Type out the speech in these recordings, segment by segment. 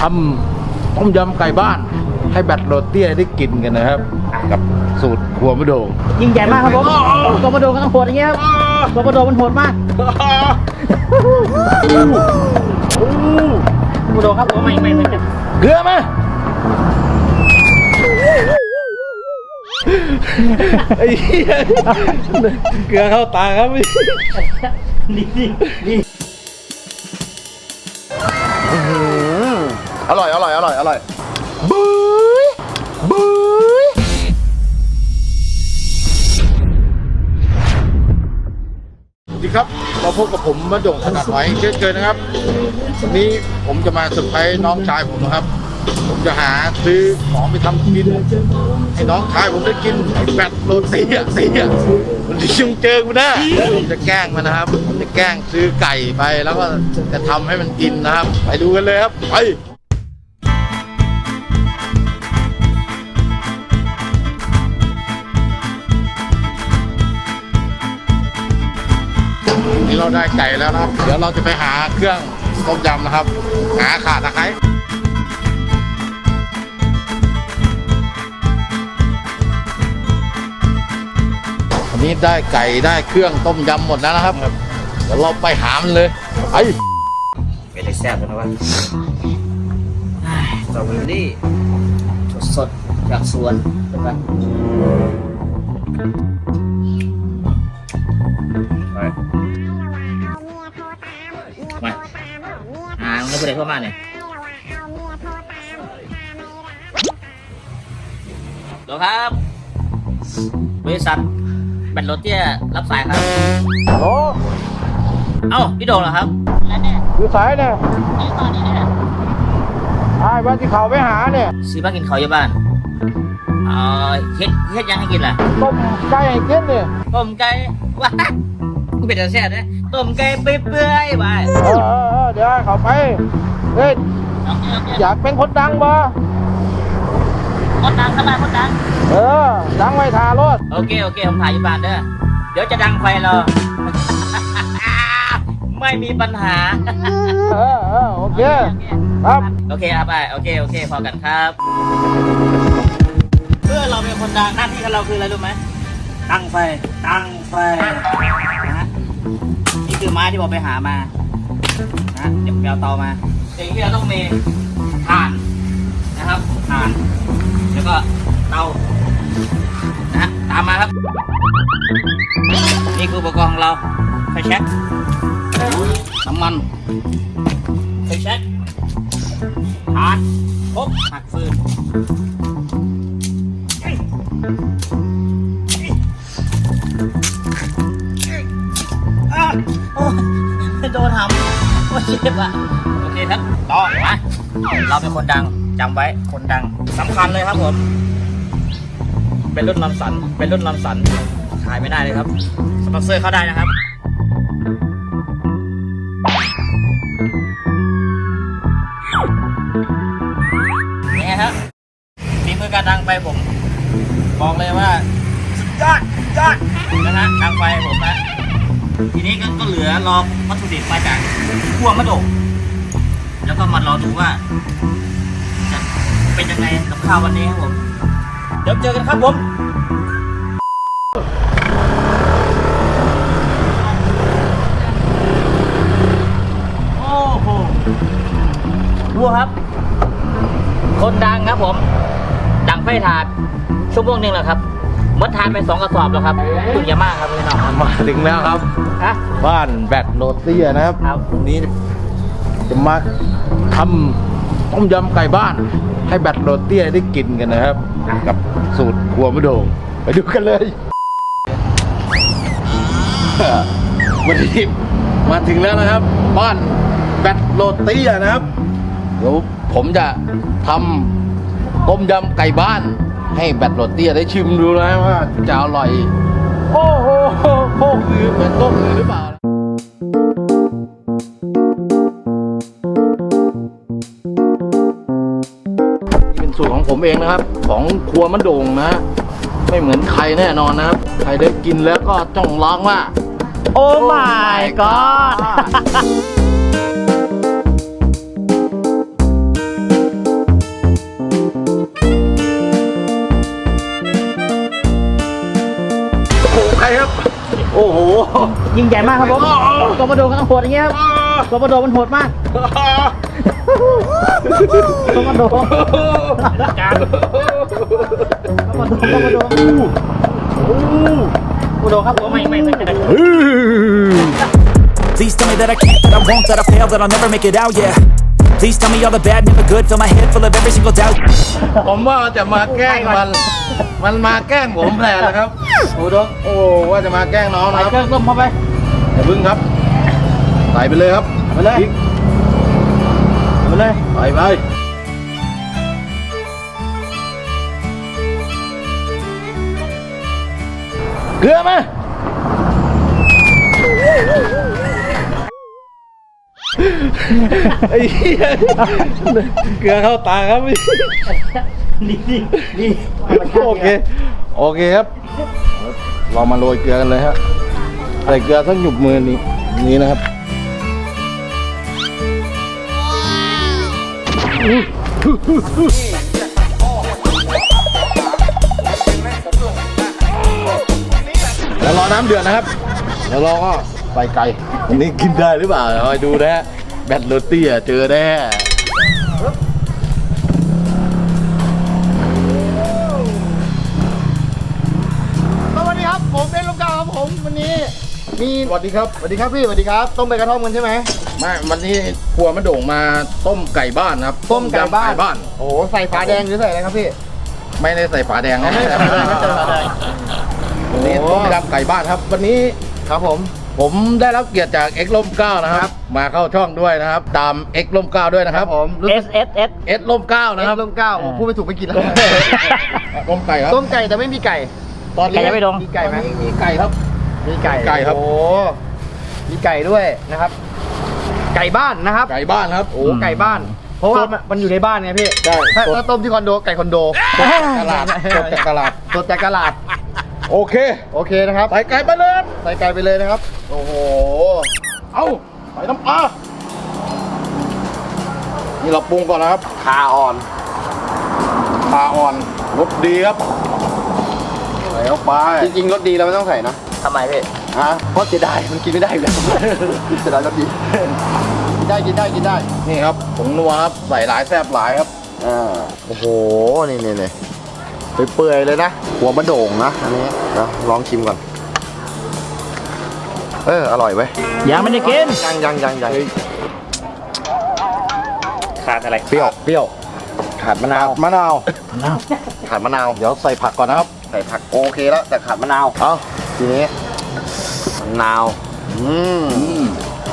ทำต้มยำไก่บ้าน ให้แบตโรเตี้ยได้กินกันนะครับ กับสูตรครัวมะโดง ยิ่งใหญ่มากครับผมโกมาโดก็ต้องโหดอย่างเงี้ยครับโกมาโดมันโหดมากโกมาโดครับผมไม่ไม่ไม่ไม่เกลือมาไอ้เหี้ยเกลือเข้าตาครับนี่นี่ อร่อยอร่อยอร่อยอร่อยบุ้ยบุ้ยสวัสดีครับมาพบกับผมมะโด่งถนัดไว้เช่นเคยนะครับ วันนี้ผมจะมาเซอร์ไพรส์น้องชายผมนะครับ ผมจะหาซื้อของไปทำกินให้น้องชายผมได้กินไอ้แบตโรตีอะตีอะมันจะชิงเจอกูแน่ผมจะแกล้งมันนะครับผมจะแกล้งซื้อไก่ไปแล้วก็จะทำให้มันกินนะครับ ไปดูกันเลยครับไป นี่เราได้ไก่แล้วนะครับ เดี๋ยวเราจะไปหาเครื่องต้มยำนะครับ หาขาตะไคร้อันนี้ได้ไก่ได้เครื่องต้มยำหมดแล้วนะครับ เดี๋ยวเราไปหามันเลยไปเป็นได้แซ่บนะวะสตรอเบอรี่สดๆจากสวนนะครับมา อ่าไม่เป็นไรเข้ามาเนี่ยดี๋ยวครับ บริษัทแบตโรเตียรับสายครับ โอ้เอ้าพี่โดงเหรอครับอยู่สายเนี่ยไอ้บ้านที่เขาไปหาเนี่ยซื้อมากินเขาอยู่บ้านเอ่อเฮ็ดเฮ็ดยังให้กินล่ะต้มไก่ให้กินเนี่ยต้มไก่ว้า เป็นแต่แซ่บนะต้มไก่เปื่อยๆไปเออเออเออเดี๋ยวให้เขาไปเฮ้ยอยากเป็นคนดังบ่คนดังสบายคนดัง เออ ดังไว้ทารถโอเคโอเคผมถ่ายอยู่บ้านเด้อเดี๋ยวจะดังไฟรอไม่มีปัญหา เออเออโอเค ครับ โอเคครับไปโอเคโอเคพอกันครับ เพื่อเราเป็นคนดังหน้าที่ของเราคืออะไรรู้ไหมตั้งไฟตั้งไฟนะฮะนี่คือ ไม้ที่ผมไปหามานะเดี๋ยวผมไปเอาเตามาสิ่งที่เราต้องมีถ่านนะครับถ่าน แล้วก็เตานะตามมาครับ นี่คืออุปกรณ์ของเราไฟแช็กน้ำมันไฟแช็กถ่านครบหักฟืนำโอ้ยเจ็บอะโอเคครับต่อมาเราเป็นคนดังจำไว้คนดังสำคัญเลยครับผมเป็นรุ่นลำสันเป็นรุ่นลำสันขายไม่ได้เลยครับสปอนเซอร์เข้าได้นะครับนี่ไงครับฝีมือการดังไฟผม บอกเลยว่าสุดยอดสุดยอดนะฮะดังไฟผมนะ ทีนี้ก็ก็เหลือรอวัตถุดิบมาจากพวมะโดกแล้วก็มารอดูว่าจะเป็นยังไงกับข้าววันนี้ครับผม เดี๋ยวเจอกันครับผมโอ้โหดูครับ คนดังครับผม ดังไฟถาดชั่วโมงหนึ่งแล้วครับ มดทานไปสองกระสอบแล้วครับคุณอย่ามากครับพี่น้องครับมาถึงแล้วครับ ฮะ บ้านแบตโรเตียนะครับครับ วันนี้จะมาทำต้มยำไก่บ้าน ให้แบตโรเตียได้กินกันนะครับ กับสูตรครัวมะโดง ไปดูกันเลย วันนี้มาถึงแล้วนะครับ บ้านแบตโรเตียนะครับ เดี๋ยวผมจะทำต้มยำไก่บ้าน ให้แบตโรเตียได้ชิมดูนะว่าจะอร่อย โอ้โหโคกอือเหมือนโคกอือหรือเปล่าเป็นสูตรของผมเองนะครับ ของครัวมันโด่งนะ ไม่เหมือนใครแน่นอนนะครับ ใครได้กินแล้วก็ต้องร้องว่า โอ้ my god ยิ่งใหญ่มากครับผมตัวประโดก็ต้องโหดอย่างเงี้ยครับตัวประโดมันโหดมากตัวประโดการตัวประโดตัวประโดประโดครับผมไม่ไม่ไม่ไม่ Please tell me that I can't, that I won't, that I fail, that I'll never make it out, yeah. Please tell me all the bad, never good, fill my head full of every single doubt. ผมว่าจะมาแกล้งมัน มันมาแกล้งผมแทนนะครับ โอ้ดงโอ้ว่าจะมาแกล้งน้องใส่นะครับเครื่องต้มเข้าไป อย่าพึ่งครับใส่ไปเลยครับไปเลย พริกไปเลยใส่ไปเกลือมาไอ้เหี้ยเกลือเข้าตาครับ นี่นี่นี่โอเค โอเคครับ เรามาโรยเกลือกันเลยฮะใส่เกลือสักหยุบมือนี้นี้นะครับแล้วรอน้ำเดือดนะครับ แล้วเราก็ใส่ไก่อันนี้กินได้หรือเปล่าคอยดูนะฮะแบตโรตี้อะเจอแน่ มีสวัสดีครับสวัสดีครับพี่สวัสดีครับ ต้มใบกระท่อมกันใช่ไหมไม่วันนี้ครัวมะโด่งมาต้มไก่บ้านครับต้มไก่บ้านยำบ้าน โอ้โหใส่ฝาแดงหรือใส่อะไรครับพี่ ไม่ได้ใส่ฝาแดงนะไม่ได้ใส่ฝาแดงไม่ใส่ฝาแดงวันนี้โอ้ต้มยำไก่บ้านครับ วันนี้ครับผมผมได้รับเกียรติจากเอ็กล่มเก้านะครับ มาเข้าช่องด้วยนะครับ ตามเอ็กล่มเก้าด้วยนะครับผมรู้เอสเอสเอสเอ็กล่มเก้านะนะคครัรับบต้มเก้าผมพูดไม่ถูกไม่กินแล้วต้มไก่ครับต้มไก่แต่ไม่มีไก่ ตอนนี้ไก่ยังไม่ลงมีไก่ไหมตอนนี้มีไก่ครับ มีไก่ไก่ครับ โอ้มีไก่ด้วยนะครับ ไก่บ้านนะครับ ไก่บ้านครับ โอ้ไก่บ้าน เพราะว่ามันมันอยู่ในบ้านไงพี่ใช่ถ้าสดถ้าต้มที่คอนโดไก่คอนโดสดจากตลาดสดจากตลาดสดจากตลาด โอเค โอเคนะครับใส่ไก่ไปเลยครับใส่ไก่ไปเลยนะครับ โอ้โห เอาใส่น้ำปลานี่เราปรุงก่อนนะครับคาอ่อนปลาอ่อนรสดีครับใส่เข้าไปจริงๆรสดีเราไม่ต้องใส่นะ ทำไมพี่ฮะเพราะเสียดายมันกินไม่ได้อยู่แล้วเสียดายรสดีกินได้กินได้กินได้ นี่ครับผงนัวครับใส่หลายแซ่บหลายครับอ่าโอ้โหนี่นี่นี่เปื่อยๆเลยนะ หัวมะโด่งนะอันนี้นะลองชิมก่อนเอออร่อยเว้ยยังไม่ได้กินยังยังยังยังขาดอะไรเปรี้ยวเปรี้ยวขาดมะนาวมะนาวขาดมะนาวเดี๋ยวใส่ผักก่อนนะครับใส่ผักโอเคแล้วแต่ขาดมะนาวเอา ทีนี้มะนาวอืมอืม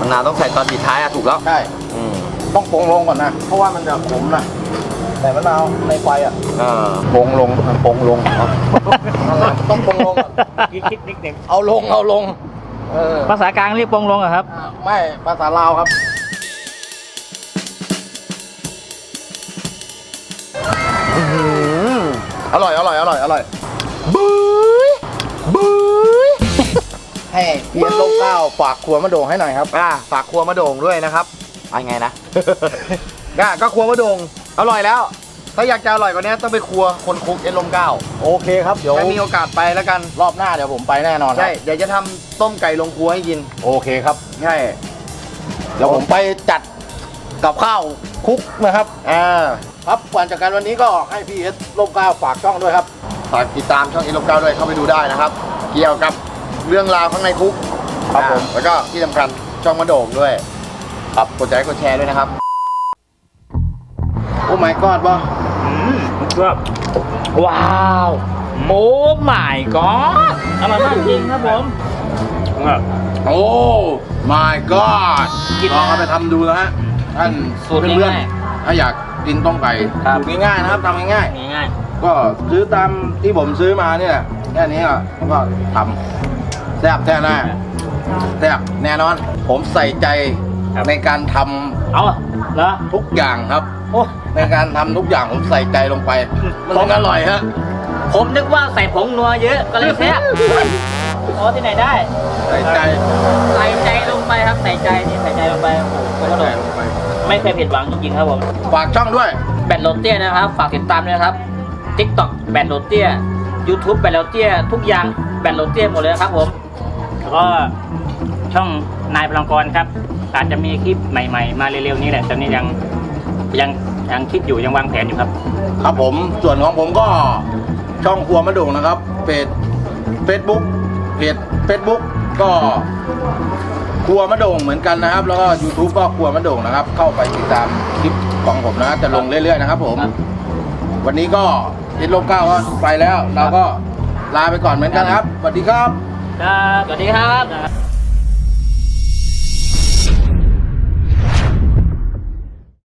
มะนาวต้องใส่ตอนปิดท้ายอะถูกแล้วใช่อืมต้องปรุงลงก่อนนะ เพราะว่ามันจะขมนะ แต่มะนาวในไฟอะอ่าปรุงลงปรุงลงเอานั่นแหละต้องปรุงลงก่อนคิดคิดนิดนึงเอาลงเอาลง เออภาษากลางเรียกปองลงเหรอะครับอ่าไม่ภาษาลาวครับ อร่อยอร่อยอร่อยอร่อย ให้เพียรลงเก้าฝากครัวมะโด่งให้หน่อยครับ อ่าฝากครัวมะโด่งด้วยนะครับไปไงนะ ก็ก็ครัวมะโด่งอร่อยแล้ว ถ้าอยากจะอร่อยกว่านี้ต้องไปครัวคนคุกเอ็นลมเก้าโอเคครับเดี๋ยวถ้ามีโอกาสไปแล้วกัน รอบหน้าเดี๋ยวผมไปแน่นอนครับใช่เดี๋ยวจะทำต้มไก่ลงครัวให้กิน โอเคครับใช่เดี๋ยวผมไปจัดกับข้าวคุกนะครับ อ่าครับก่อนจากการวันนี้ก็ให้พี่เอสลมเก้าฝากช่องด้วยครับ ฝากติดตามช่องเอ็นลมเก้าด้วยเข้าไปดูได้นะครับ เกี่ยวกับ เรื่องราวข้างในคุกครับผม อ่าแล้วก็ที่สำคัญช่องมะโด่งด้วยครับกดใจกดแชร์ด้วยนะครับ โอ้ my god บ่ครับว้าวโอ้ my god อร่อยมากจริงครับผมโอ้ my god กินลองเอาไปทำดูนะฮะท่านสูตรเพื่อนง่ายๆถ้าอยากกินต้มไก่ครับ สูตรง่ายๆนะครับทำง่ายง่ายๆ ก็ซื้อตามที่ผมซื้อมาเนี่ยแหละแค่นี้อะแล้วก็ทำแซ่บแท้แน่แซ่บแน่นอน ผมใส่ใจในการทำๆเอาเหรอทุกอย่างครับ โอ้ ในการทำทุกอย่างผมใส่ใจลงไปมันถึงอร่อยฮะ ผมนึกว่าใส่ผงนัวเยอะก็เลยแซ่บโอ้ที่ไหนได้ ใส่ใจใส่ใจลงไปครับ ใส่ใจนี่ใส่ใจลงไป โอ้โหใส่ใจลงไปไม่เคยผิดหวังจริงๆครับผม ฝากช่องด้วย แบตโรเตียนะครับ ฝากติดตามด้วยนะครับ TikTok แบตโรเตีย YouTube แบตโรเตีย ทุกอย่างแบตโรเตียหมดเลยนะครับผม แล้วก็ช่องนายพลังกรครับ อาจจะมีคลิปใหม่ ๆ มาเร็วๆนี้แหละ ตอนนี้ยังยังยังคิดอยู่ยังวางแผนอยู่ครับ ครับผมส่วนของผมก็ช่องครัวมะโด่งนะครับเพจเฟซบุ๊กเพจเฟซบุ๊กก็ครัวมะโด่งเหมือนกันนะครับ แล้วก็ YouTube ก็ครัวมะโด่งนะครับ เข้าไปติดตามคลิปของผมนะจะลงเรื่อยๆนะครับผม ครับ วันนี้ก็เอ็ดลมเก้าก็ไปแล้ว เราก็ลาไปก่อนเหมือนกันครับสวัสดีครับ ครับสวัสดีครับ